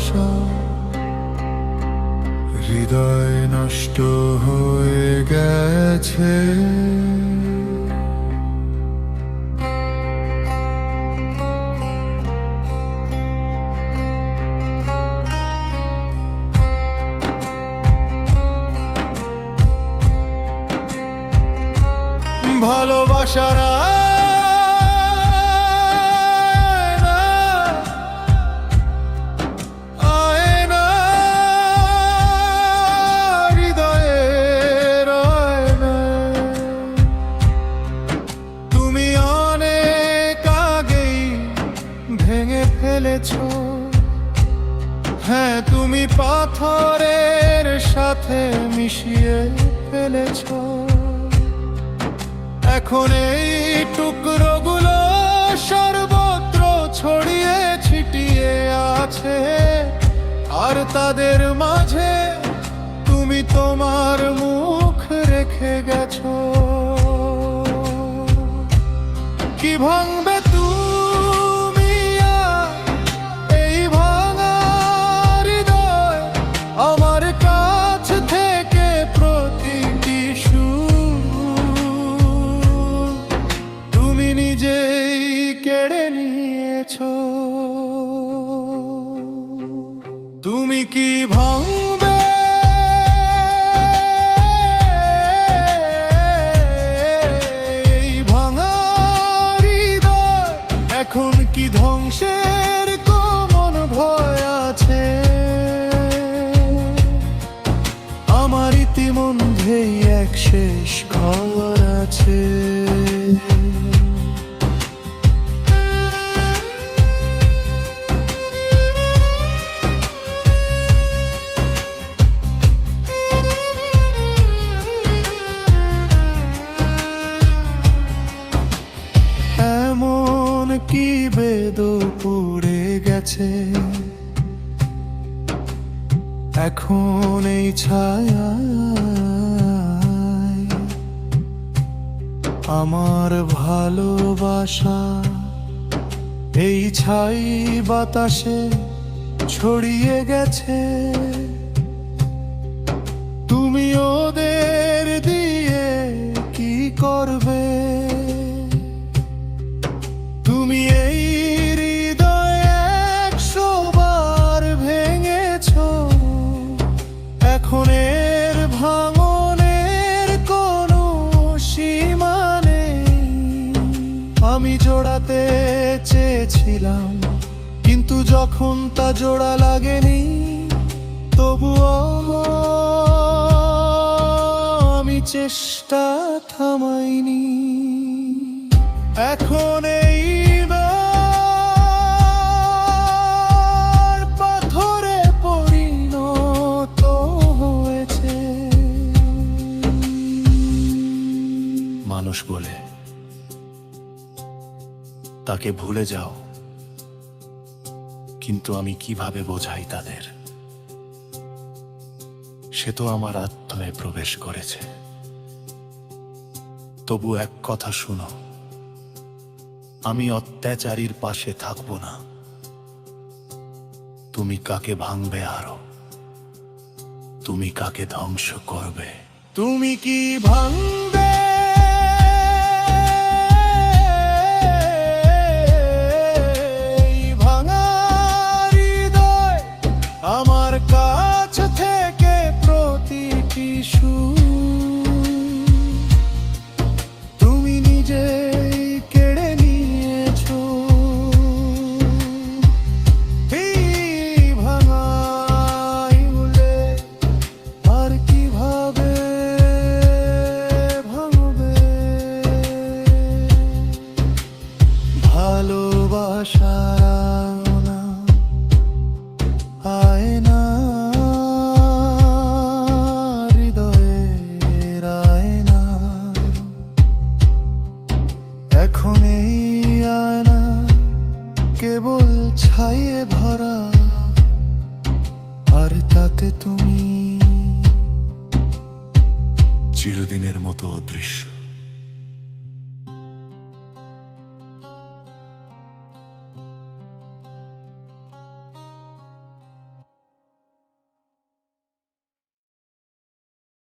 ভালোবাসা। হৃদয় নষ্ট হয়ে গেছে। ভালোবাসার ভেঙে ফেলেছ। হ্যাঁ তুমি পাথরের সাথে মিশিয়ে ফেলেছ। এখন এই টুকরোগুলো সর্বত্র ছড়িয়ে ছিটিয়ে আছে। আর তাদের মাঝে তুমি তোমার মুখ রেখে গেছো। কি ভাঙবে তুমি তুমি কি ভাঙবে? এখন কি ধ্বংসের কোমন ভয় আছে? আমার ইতিমধ্যেই এক শেষ খবর আছে। বেদ পড়ে গেছে। এখন এই ছায়া আমার ভালোবাসা এই ছাই বাতাসে ছড়িয়ে গেছে। আমি জোড়াতে চেয়েছিলাম, কিন্তু যখন তা জোড়া লাগেনি, তবুও আমি চেষ্টা থামাইনি। এখন এই মানুষ বলে তাকে ভুলে যাও। কিন্তু আমি কীভাবে বোঝাই তাদের? সে তো আমার আত্মায় প্রবেশ করেছে। তবু এক কথা শুনো, আমি অত্যাচারীর পাশে থাকব না। তুমি কাকে ভাঙবে আরও? তুমি কাকে ধ্বংস করবে? তুমি কি ভাঙবে তুমি নিজেই কেড়ে নিয়েছো। ভাঙাই বলে আর কীভাবে ভাঙবে? ভালোবাসার